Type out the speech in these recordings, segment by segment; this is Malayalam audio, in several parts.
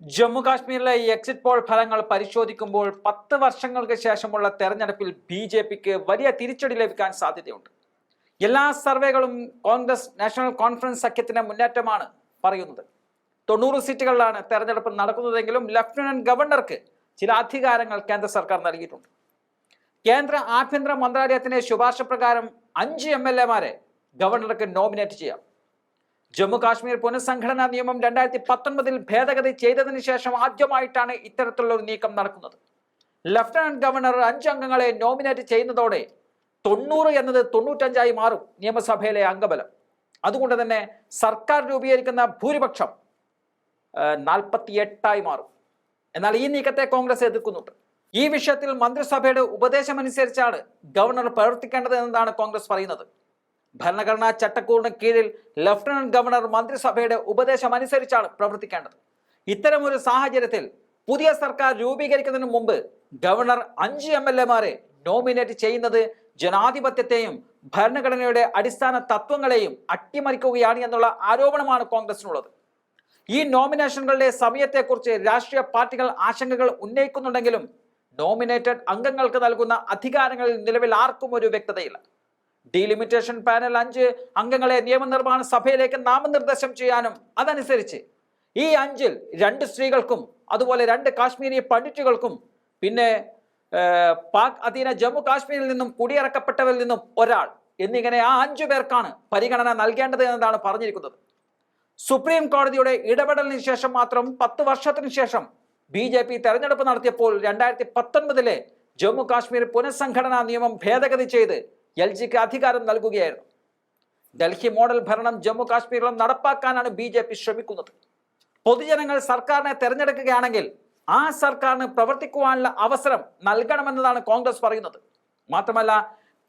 ജമ്മു കാശ്മീരിലെ എക്സിറ്റ് പോൾ ഫലങ്ങൾ പരിശോധിക്കുമ്പോൾ പത്ത് വർഷങ്ങൾക്ക് ശേഷമുള്ള തെരഞ്ഞെടുപ്പിൽ ബി ജെ പിക്ക് വലിയ തിരിച്ചടി ലഭിക്കാൻ സാധ്യതയുണ്ട്. എല്ലാ സർവേകളും കോൺഗ്രസ് നാഷണൽ കോൺഫറൻസ് സഖ്യത്തിന്റെ മുന്നേറ്റമാണ് പറയുന്നത്. തൊണ്ണൂറ് സീറ്റുകളിലാണ് തെരഞ്ഞെടുപ്പ് നടക്കുന്നതെങ്കിലും ലഫ്റ്റനന്റ് ഗവർണർക്ക് ചില അധികാരങ്ങൾ കേന്ദ്ര സർക്കാർ നൽകിയിട്ടുണ്ട്. കേന്ദ്ര ആഭ്യന്തര മന്ത്രാലയത്തിന്റെ ശുപാർശ പ്രകാരം അഞ്ച് എം ഗവർണർക്ക് നോമിനേറ്റ് ചെയ്യാം. ജമ്മു കാശ്മീർ പുനഃസംഘടനാ നിയമം രണ്ടായിരത്തി പത്തൊൻപതിൽ ഭേദഗതി ചെയ്തതിന് ശേഷം ആദ്യമായിട്ടാണ് ഇത്തരത്തിലുള്ള ഒരു നീക്കം നടക്കുന്നത്. ലഫ്റ്റനന്റ് ഗവർണർ അഞ്ചംഗങ്ങളെ നോമിനേറ്റ് ചെയ്യുന്നതോടെ തൊണ്ണൂറ് എന്നത് തൊണ്ണൂറ്റഞ്ചായി മാറും നിയമസഭയിലെ അംഗബലം. അതുകൊണ്ട് തന്നെ സർക്കാർ രൂപീകരിക്കുന്ന ഭൂരിപക്ഷം നാൽപ്പത്തി എട്ടായി മാറും. എന്നാൽ ഈ നീക്കത്തെ കോൺഗ്രസ് എതിർക്കുന്നുണ്ട്. ഈ വിഷയത്തിൽ മന്ത്രിസഭയുടെ ഉപദേശമനുസരിച്ചാണ് ഗവർണർ പ്രവർത്തിക്കേണ്ടത് എന്നതാണ് കോൺഗ്രസ് പറയുന്നത്. ഭരണഘടനാ ചട്ടക്കൂടിന് കീഴിൽ ലഫ്റ്റനന്റ് ഗവർണർ മന്ത്രിസഭയുടെ ഉപദേശം അനുസരിച്ചാണ് പ്രവർത്തിക്കേണ്ടത്. ഇത്തരമൊരു സാഹചര്യത്തിൽ പുതിയ സർക്കാർ രൂപീകരിക്കുന്നതിന് മുമ്പ് ഗവർണർ അഞ്ച് എം എൽ എമാരെ നോമിനേറ്റ് ചെയ്യുന്നത് ജനാധിപത്യത്തെയും ഭരണഘടനയുടെ അടിസ്ഥാന തത്വങ്ങളെയും അട്ടിമറിക്കുകയാണ് എന്നുള്ള ആരോപണമാണ് കോൺഗ്രസിനുള്ളത്. ഈ നോമിനേഷനുകളുടെ സമയത്തെക്കുറിച്ച് രാഷ്ട്രീയ പാർട്ടികൾ ആശങ്കകൾ ഉന്നയിക്കുന്നുണ്ടെങ്കിലും നോമിനേറ്റഡ് അംഗങ്ങൾക്ക് നൽകുന്ന അധികാരങ്ങളിൽ നിലവിൽ ആർക്കും ഒരു വ്യക്തതയില്ല. ഡീലിമിറ്റേഷൻ പാനൽ അഞ്ച് അംഗങ്ങളെ നിയമനിർമ്മാണ സഭയിലേക്ക് നാമനിർദ്ദേശം ചെയ്യാനും അതനുസരിച്ച് ഈ അഞ്ചിൽ രണ്ട് സ്ത്രീകൾക്കും അതുപോലെ രണ്ട് കാശ്മീരി പണ്ഡിറ്റുകൾക്കും പിന്നെ പാക് അധീന ജമ്മു കാശ്മീരിൽ നിന്നും കുടിയിറക്കപ്പെട്ടവരിൽ നിന്നും ഒരാൾ എന്നിങ്ങനെ ആ അഞ്ചു പേർക്കാണ് പരിഗണന നൽകേണ്ടത് എന്നതാണ് പറഞ്ഞിരിക്കുന്നത്. സുപ്രീം കോടതിയുടെ ഇടപെടലിന് ശേഷം മാത്രം പത്ത് വർഷത്തിന് ശേഷം ബി ജെ പി തെരഞ്ഞെടുപ്പ് നടത്തിയപ്പോൾ രണ്ടായിരത്തി പത്തൊൻപതിലെ ജമ്മു കാശ്മീർ പുനഃസംഘടനാ നിയമം ഭേദഗതി ചെയ്ത് എൽ ജിക്ക് അധികാരം നൽകുകയായിരുന്നു. ഡൽഹി മോഡൽ ഭരണം ജമ്മു കാശ്മീരിലും നടപ്പാക്കാനാണ് ബി ജെ പി ശ്രമിക്കുന്നത്. പൊതുജനങ്ങൾ സർക്കാരിനെ തെരഞ്ഞെടുക്കുകയാണെങ്കിൽ ആ സർക്കാരിന് പ്രവർത്തിക്കുവാനുള്ള അവസരം നൽകണമെന്നതാണ് കോൺഗ്രസ് പറയുന്നത്. മാത്രമല്ല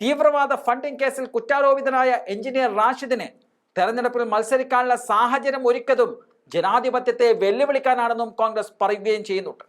തീവ്രവാദ ഫണ്ടിംഗ് കേസിൽ കുറ്റാരോപിതനായ എഞ്ചിനീയർ റാഷിദിന് തെരഞ്ഞെടുപ്പിൽ മത്സരിക്കാനുള്ള സാഹചര്യം ഒരുക്കതും ജനാധിപത്യത്തെ വെല്ലുവിളിക്കാനാണെന്നും കോൺഗ്രസ് പറയുകയും ചെയ്യുന്നുണ്ട്.